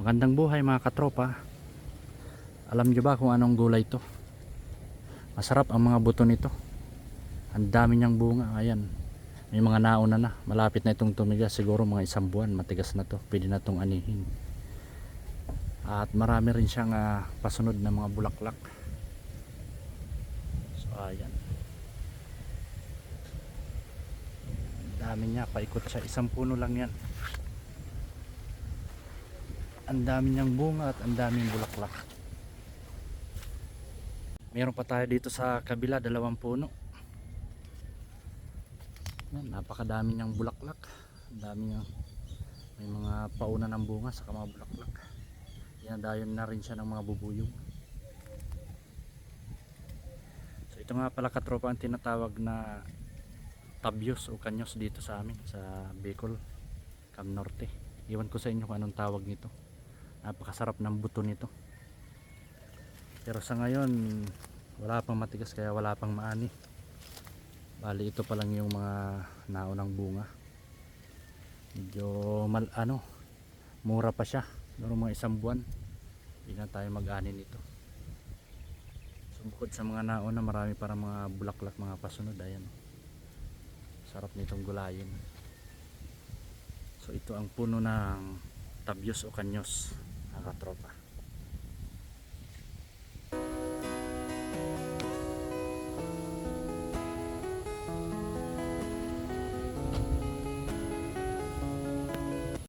Magandang buhay mga katropa. Alam nyo ba kung anong gulay to? Masarap ang mga buto nito. Ang dami niyang bunga. Ayan. May mga nauna na. Malapit na itong tumigas. Siguro mga isang buwan. Matigas na to. Pwede na itong anihin. At marami rin siyang ah, pasunod na mga bulaklak. So ayan. Dami niya. Paikot siya. Isang puno lang yan ang dami niyang bunga at ang daming bulaklak. Meron pa tayo dito sa kabila dalawang puno. Yan, napakadami niyang bulaklak. Dami niyang may mga pauna ng bunga sa mga bulaklak. Yan dayon na rin siya ng mga bubuyog. So ito nga pala katropa ang tinatawag na tabyos o kanyos dito sa amin sa Bicol Cam Norte iwan ko sa inyo kung anong tawag nito napakasarap ng buto nito. Pero sa ngayon wala pang matigas kaya wala pang maani. Bali ito pa lang yung mga naunang bunga. Medyo mal ano mura pa siya. Pero mga isang buwan hindi na tayo mag-ani nito. So bukod sa mga nauna marami para mga bulaklak mga pasunod. Ayan. Sarap nitong gulayin. So ito ang puno ng tabyos o kanyos mga katropa